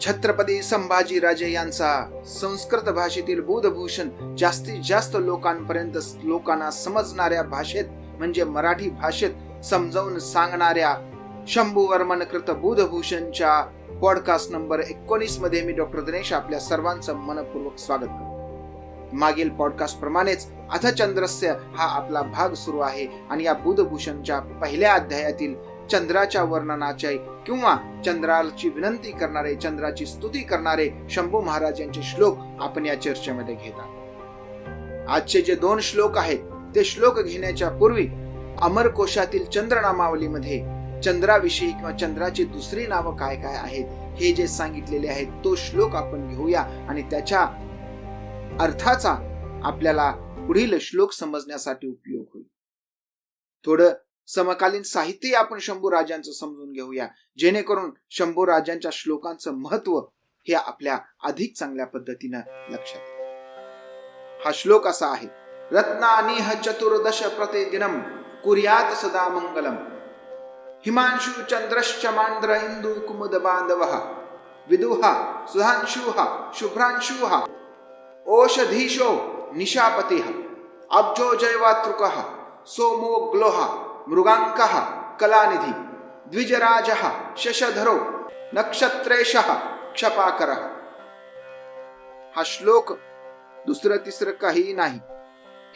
छत्रपती संभाजीराजे यांचा संस्कृत भाषेतील बुधभूषण जास्तीत जास्त लोकांपर्यंत लोकांना समजणाऱ्या भाषेत म्हणजे मराठी भाषेत समजावून सांगणाऱ्या शंभू वर्मन कृत बुधभूषणच्या पॉडकास्ट नंबर एकोणीसमध्ये मी डॉक्टर दिनेश आपल्या सर्वांचं मनपूर्वक स्वागत करतो. मागील पॉडकास्ट प्रमाणेच अथचंद्रस्य हा आपला भाग सुरू आहे आणि या बुधभूषणच्या पहिल्या अध्यायातील चंद्राच्या वर्णनाचे किंवा चंद्राची विनंती करणारे चंद्राची स्तुती करणारे शंभू महाराज यांचे श्लोक आपण या चर्चेमध्ये घेतात. आजचे जे दोन श्लोक आहेत ते श्लोक घेण्याच्या पूर्वी अमरकोशातील चंद्रनामावलीमध्ये चंद्राविषयी किंवा चंद्राची दुसरी नावं काय काय आहेत हे जे सांगितलेले आहेत तो श्लोक आपण घेऊया आणि त्याच्या अर्थाचा आपल्याला पुढील श्लोक समजण्यासाठी उपयोग होईल. थोडं समकालीन साहित्य आपण शंभू राजांचं समजून घेऊया. जेणेकरून शंभू राजांच्या श्लोकांचं महत्त्व हे आपल्या अधिक चांगल्या पद्धतीनं लक्षात हा श्लोक असा आहे. रत्नानिह चतुर्दश प्रतिदिनम कुर्यात सदा मंगलम. हिमांशु चंद्रश्च मांद्र इंदू कुमुद बांधव. विदुहा सुधांशुहा शुभ्रांशुहा ओषधीशो निशापति. अब्जो जैवातृक सोमो ग्लोहा मृगांक कलानिधि द्विजराज शशधरो नक्षत्रेश क्षपाकर। हा श्लोक दुसरं तिसरं काही नाही.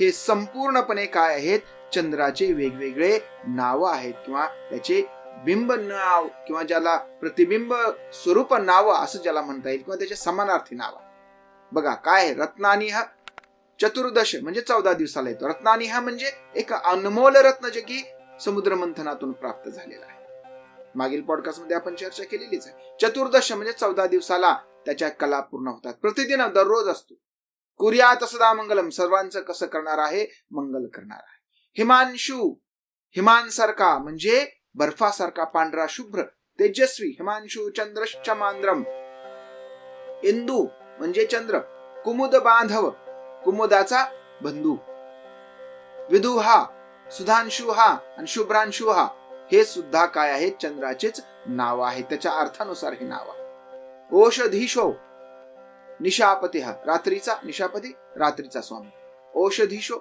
हे संपूर्णपणे काय आहेत? चंद्राचे वेगवेगळे नावं आहेत किंवा त्याचे बिंब नाव किंवा ज्याला प्रतिबिंब स्वरूप नाव असं ज्याला म्हणता येईल किंवा त्याचे समानार्थी नाव. बघा काय रत्नानी हा चतुर्दश म्हणजे चौदा दिवसाला येतो. रत्नानी हा म्हणजे एक अनमोल रत्न जे की समुद्र मंथनातून प्राप्त झालेला आहे. मागील पॉडकास्टमध्ये आपण चर्चा केलेलीच आहे. चतुर्दश म्हणजे चौदा दिवसाला त्याच्या कला पूर्ण होतात. प्रतिदिन दररोज असतो. कुर्यात सदा मंगलम. सर्वांचं कसं करणार आहे? मंगल करणार आहे. हिमांशु हिमांसारखा म्हणजे बर्फासारखा पांढरा शुभ्र तेजस्वी हिमांशु चंद्रश्च मांद्रम इंदू म्हणजे चंद्र. कुमुद बांधव. कुमुदाचा बंधू. विदुहा सुधांशु हा आणि शुभ्रांशुहा हे सुद्धा काय आहे चंद्राचेच नाव आहे. त्याच्या अर्थानुसार हे नाव आहे. ओषधीशो निशापती हा रात्रीचा निशापती रात्रीचा स्वामी. औषधीशो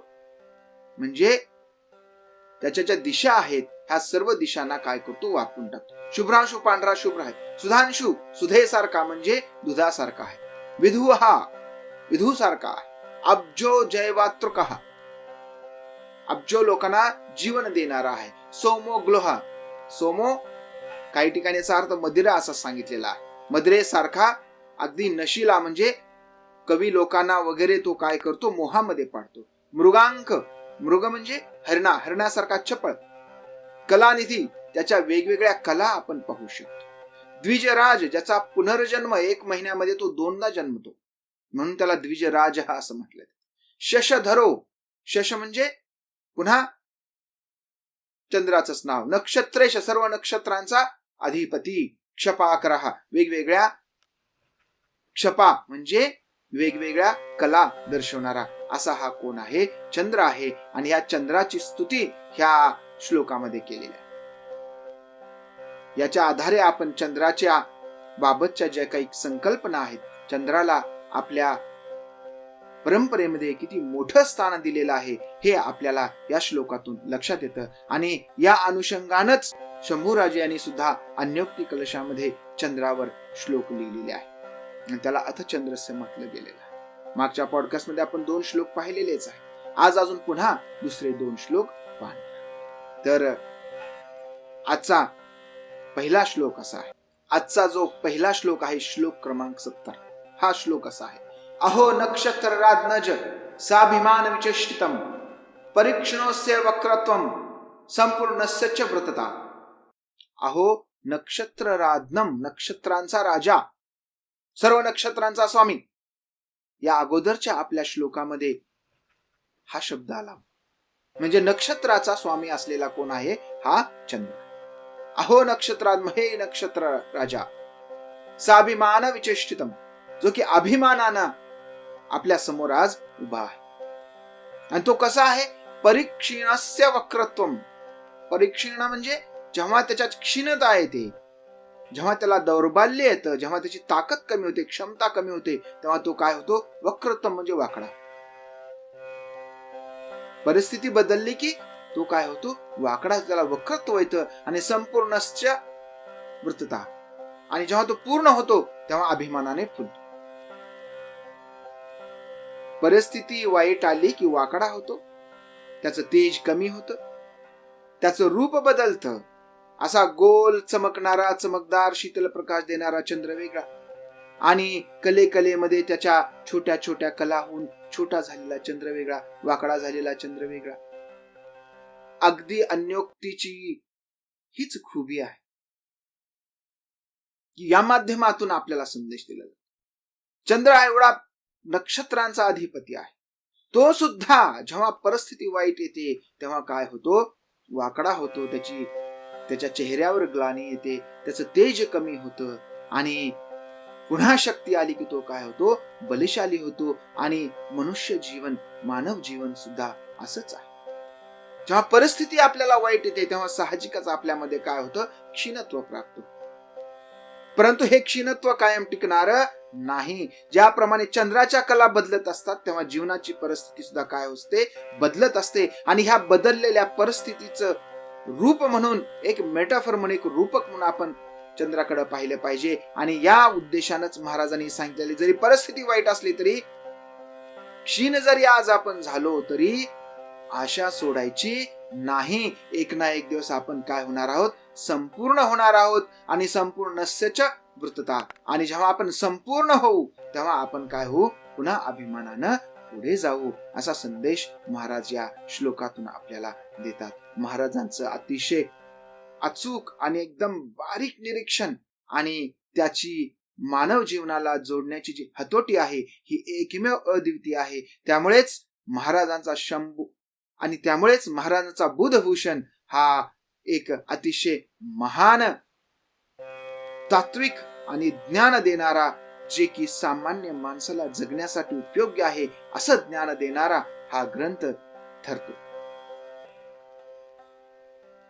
म्हणजे त्याच्या ज्या दिशा आहेत ह्या सर्व दिशांना काय करतो? वापरून टाकतो. शुभ्रांशु पांढरा शुभ्र आहे. सुधांशु सुधेसारखा म्हणजे दुधासारखा आहे. विधू हा विधू सारखा आहे. अब्जो जयवातृक हा अब्जो लोकांना जीवन देणारा आहे सोमो ग्लोहा. सोमो काही ठिकाणी याचा अर्थ मदिरा असा सांगितलेला आहे. मदिरेसारखा अगदी नशिला म्हणजे कवी लोकांना वगैरे तो काय करतो? मोहामध्ये पाडतो. मृगांक. मृग म्हणजे हरणा. हरणासारखा चपळ कलानिधी. त्याच्या वेगवेगळ्या कला आपण पाहू शकतो. द्विजराज ज्याचा पुनर्जन्म एक महिन्यामध्ये तो दोनदा जन्मतो. म्हणून त्याला द्विजराज हा असं म्हटलं शशधरो. शश म्हणजे पुन्हा चंद्राचंच नाव. नक्षत्रेश सर्व नक्षत्रांचा अधिपती. क्षपाकर वेगवेगळ्या क्षपा म्हणजे वेगवेगळ्या कला दर्शवणारा. असा हा कोण आहे? चंद्र आहे. आणि या चंद्राची स्तुती ह्या श्लोकामध्ये केलेली आहे. याच्या आधारे आपण चंद्राच्या बाबतच्या ज्या काही संकल्पना आहेत चंद्राला आपल्या परंपरेमध्ये किती मोठं स्थान दिलेलं आहे हे आपल्याला या श्लोकातून लक्षात येतं. आणि या अनुषंगानच शंभूराजे यांनी सुद्धा अन्योक्ती कलशामध्ये चंद्रावर श्लोक लिहिलेले आहे. आणि त्याला अथचंद्रस्य म्हटलं गेलेलं आहे. मागच्या पॉडकास्टमध्ये आपण दोन श्लोक पाहिलेलेच आहे आज अजून पुन्हा दुसरे दोन श्लोक पाहणार तर आजचा पहिला श्लोक असा आहे. आजचा जो पहिला श्लोक आहे श्लोक क्रमांक सत्तर. हा श्लोक असा आहे. अहो नक्षत्रराज्ञज साभिमान विचेष्टितम परीक्षणोस्य संपूर्णस्य च व्रतता अहो नक्षत्रराज्ञम नक्षत्रांचा राजा सर्व नक्षत्रांचा स्वामी या अगोदरच्या आपल्या श्लोकामध्ये हा शब्द आला. म्हणजे नक्षत्राचा स्वामी असलेला कोण आहे? हा चंद्र. अहो नक्षत्रात हे नक्षत्र राजा साभिमान विचेष्टितम जो की अभिमानानं आपल्यासमोर आज उभा आहे. आणि तो कसा आहे? परिक्षीणस्य वक्रत्वम. परिक्षीण म्हणजे जेव्हा त्याच्यात क्षीणता येते जेव्हा त्याला दौर्बल्य येतं जेव्हा त्याची ताकद कमी होते क्षमता कमी होते तेव्हा तो काय होतो? वक्रत्व म्हणजे वाकडा. परिस्थिती बदलली की तो काय होतो? वाकडा त्याला वक्रत्व येतं आणि संपूर्णश्च वृत्तता. आणि जेव्हा तो पूर्ण होतो तेव्हा अभिमानाने फुलतो. परिस्थिती वाईट आली की वाकडा होतो. त्याचं तेज कमी होतं. त्याचं रूप बदलतं. असा गोल चमकणारा चमकदार शीतल प्रकाश देणारा चंद्र वेगळा. आणि कले कलेमध्ये त्याच्या छोट्या छोट्या कलाहून छोटा झालेला चंद्र वेगळा वाकडा झालेला चंद्र वेगळा. अगदी अन्योक्तीची हीच खुबी आहे. या माध्यमातून आपल्याला संदेश दिला जातो चंद्र हा एवढा नक्षत्रांचा अधिपती आहे. तो सुद्धा जेव्हा परिस्थिती वाईट येते तेव्हा काय होतो? वाकडा होतो. त्याची त्याच्या चेहऱ्यावर ग्लानी येते. त्याचं तेज कमी होतं. आणि पुन्हा शक्ती आली की तो काय होतो? बलिशाली होतो. आणि मनुष्य जीवन मानव जीवन सुद्धा असंच आहे. जेव्हा परिस्थिती आपल्याला वाईट येते तेव्हा साहजिकच आपल्यामध्ये काय होतं? क्षीणत्व प्राप्त परंतु हे क्षीणत्व कायम टिकणार नाही. ज्याप्रमाणे चंद्राच्या कला बदलत असतात तेव्हा जीवनाची परिस्थिती सुद्धा काय असते? बदलत असते. आणि ह्या बदललेल्या परिस्थितीचं रूप म्हणून एक मेटाफर म्हणून एक रूपक म्हणून आपण चंद्राकडे पाहिलं पाहिजे. आणि या उद्देशानंच महाराजांनी सांगितलेली जरी परिस्थिती वाईट असली तरी क्षीण जरी आज आपण झालो तरी आशा सोडायची नाही. एक ना एक दिवस आपण काय होणार आहोत? संपूर्ण होणार आहोत. आणि संपूर्णस्यच्या वृत्तता. आणि जेव्हा आपण संपूर्ण होऊ तेव्हा आपण काय होऊ? पुन्हा अभिमानानं पुढे जाऊ. असा संदेश महाराज या श्लोकातून आपल्याला देतात. महाराजांचं अतिशय अचूक आणि एकदम बारीक निरीक्षण आणि त्याची मानव जीवनाला जोडण्याची जी हतोटी आहे ही एकमेव अद्वितीय आहे. त्यामुळेच महाराजांचा शंभू आणि त्यामुळेच महाराजांचा बुधभूषण हा एक अतिशय महान तात्विक आणि ज्ञान देणारा जे की सामान्य माणसाला जगण्यासाठी उपयोग्य आहे असं ज्ञान देणारा हा ग्रंथ ठरतो.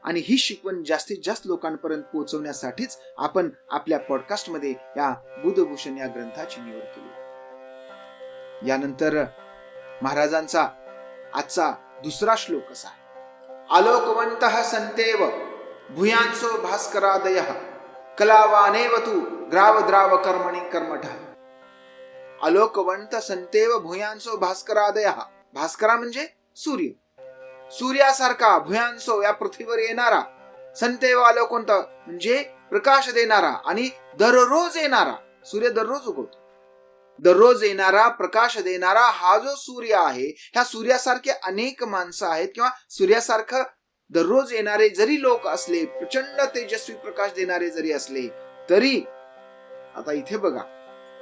आणि ही शिकवण जास्तीत जास्त लोकांपर्यंत पोहोचवण्यासाठीच आपण आपल्या पॉडकास्टमध्ये या बुधभूषण या ग्रंथाची निवड केली. यानंतर महाराजांचा आजचा दुसरा श्लोक असा आहे. आलोकवंत संतेव भूयांसो भास्करादय. कलावानेव तू ग्राव द्राव कर्मणी कर्मठ। आलोकवंत संतेव भुयांसो भास्करादय। भास्करा म्हणजे सूर्य। सूर्यासारखा भुयांसो या पृथ्वीवर येणारा। संतेव अलोकवंत म्हणजे प्रकाश देणारा आणि दररोज येणारा। सूर्य दररोज उगवतो। दररोज येणारा प्रकाश देणारा हा जो सूर्य आहे ह्या सूर्यासारखे अनेक माणसं आहेत किंवा सूर्यासारखं दररोज येणारे जरी लोक असले प्रचंड तेजस्वी प्रकाश देणारे जरी असले तरी आता इथे बघा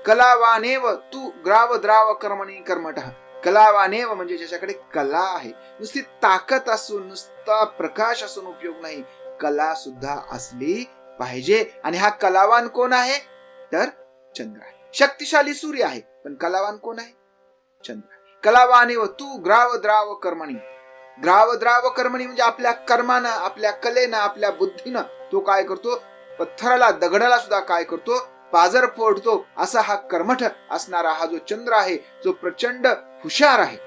कलावानेव तू ग्राव द्राव कर्मणी कर्मठ. कलावानेव म्हणजे ज्याच्याकडे कला आहे. नुसती ताकद असून नुसता प्रकाश असून उपयोग नाही. कला सुद्धा असली पाहिजे. आणि हा कलावान कोण आहे? तर चंद्र आहे. शक्तिशाली सूर्य आहे. पण कलावान कोण आहे? चंद्र कलावाने व तू ग्राव द्राव कर्मणी ग्राव द्राव कर्मणी म्हणजे आपल्या कर्मानं आपल्या कलेनं आपल्या बुद्धीनं तो काय करतो? पत्थराला दगडाला सुद्धा काय करतो? पाजर फोडतो. असा हा कर्मठ असणारा हा जो चंद्र आहे जो प्रचंड हुशार आहे.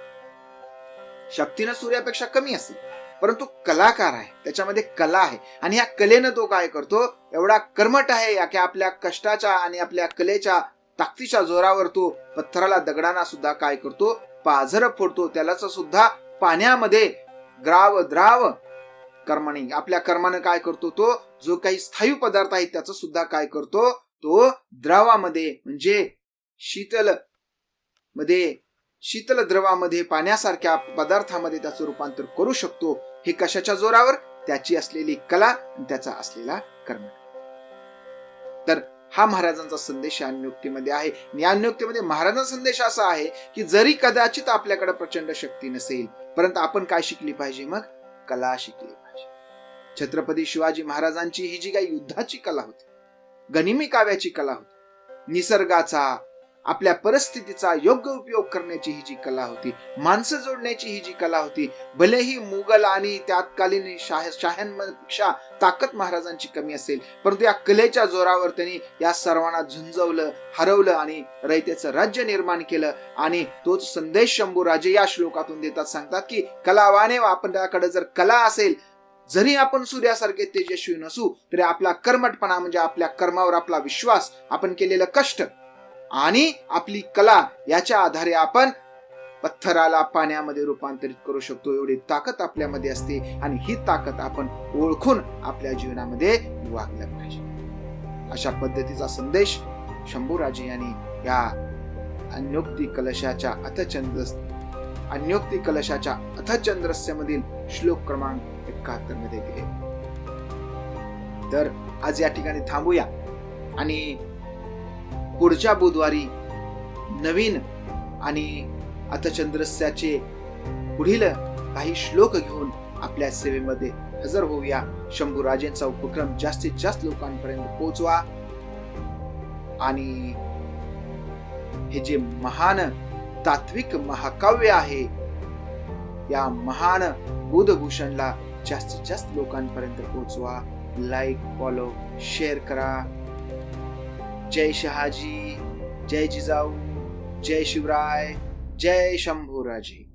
शक्तीनं सूर्यापेक्षा कमी असेल परंतु कलाकार आहे. त्याच्यामध्ये कला आहे. आणि ह्या कलेनं तो काय करतो? एवढा कर्मठ आहे या की आपल्या कष्टाच्या आणि आपल्या कलेच्या ताकदीच्या जोरावर तो पत्थराला दगडांना सुद्धा काय करतो? पाझर फोडतो. त्यालाच सुद्धा पाण्यामध्ये ग्राव द्राव कर्माने आपल्या कर्मानं काय करतो तो? जो काही स्थायू पदार्थ आहे त्याचं सुद्धा काय करतो? तो द्रावामध्ये म्हणजे शीतलमध्ये शीतल द्रवामध्ये पाण्यासारख्या पदार्थामध्ये त्याचं रूपांतर करू शकतो. हे कशाच्या जोरावर? त्याची असलेली कला आणि त्याचा असलेला कर्म. तर हा महाराजांचा संदेश ज्ञानयुक्तीमध्ये आहे. ज्ञानयुक्तीमध्ये महाराजांचा संदेश असा आहे की जरी कदाचित आपल्याकडे प्रचंड शक्ती नसेल परंतु आपण काय शिकली पाहिजे? मग कला शिकली पाहिजे. छत्रपती शिवाजी महाराजांची ही जी काही युद्धाची कला होती गनिमी काव्याची कला होती निसर्गाचा आपल्या परिस्थितीचा योग्य उपयोग करण्याची ही जी कला होती माणसं जोडण्याची ही जी कला होती भलेही मुघल आणि त्यातकालीन शाह शाह्यांपेक्षा ताकद महाराजांची कमी असेल परंतु या कलेच्या जोरावर त्यांनी या सर्वांना झुंजवलं हरवलं आणि रयतेचं राज्य निर्माण केलं आणि तोच संदेश शंभूराजे या श्लोकातून देतात सांगतात की कलावाने आपल्याकडे जर कला असेल जरी आपण सूर्यासारखे तेजस्वी नसू तरी आपला कर्मटपणा म्हणजे आपल्या कर्मावर आपला विश्वास आपण केलेलं कष्ट आणि आपली कला याच्या आधारे आपण पत्थराला पाण्यामध्ये रूपांतरित करू शकतो. एवढी ताकद आपल्यामध्ये असते आणि ही ताकद आपण ओळखून आपल्या जीवनामध्ये वागलं पाहिजे. अशा पद्धतीचा संदेश शंभूराजे यांनी या अन्योक्ती कलशाच्या अथचंद्र अन्योक्ती कलशाच्या अथचंद्रस्यमधील श्लोक क्रमांक एकाहत्तरमध्ये दिले. तर आज या ठिकाणी थांबूया आणि पुढच्या बुधवारी नवीन आणि अथचंद्रस्याचे पुढील काही श्लोक घेऊन आपल्या सेवेमध्ये हजर होऊया. शंभूराजेंचा उपक्रम जास्तीत जास्त लोकांपर्यंत पोहोचवा. आणि हे जे महान तात्विक महाकाव्य आहे या महान बुधभूषणला जास्तीत जास्त लोकांपर्यंत पोहोचवा. लाईक फॉलो शेअर करा. जय शहाजी जय जिजाऊ जय शिवराय जय शंभूराजी।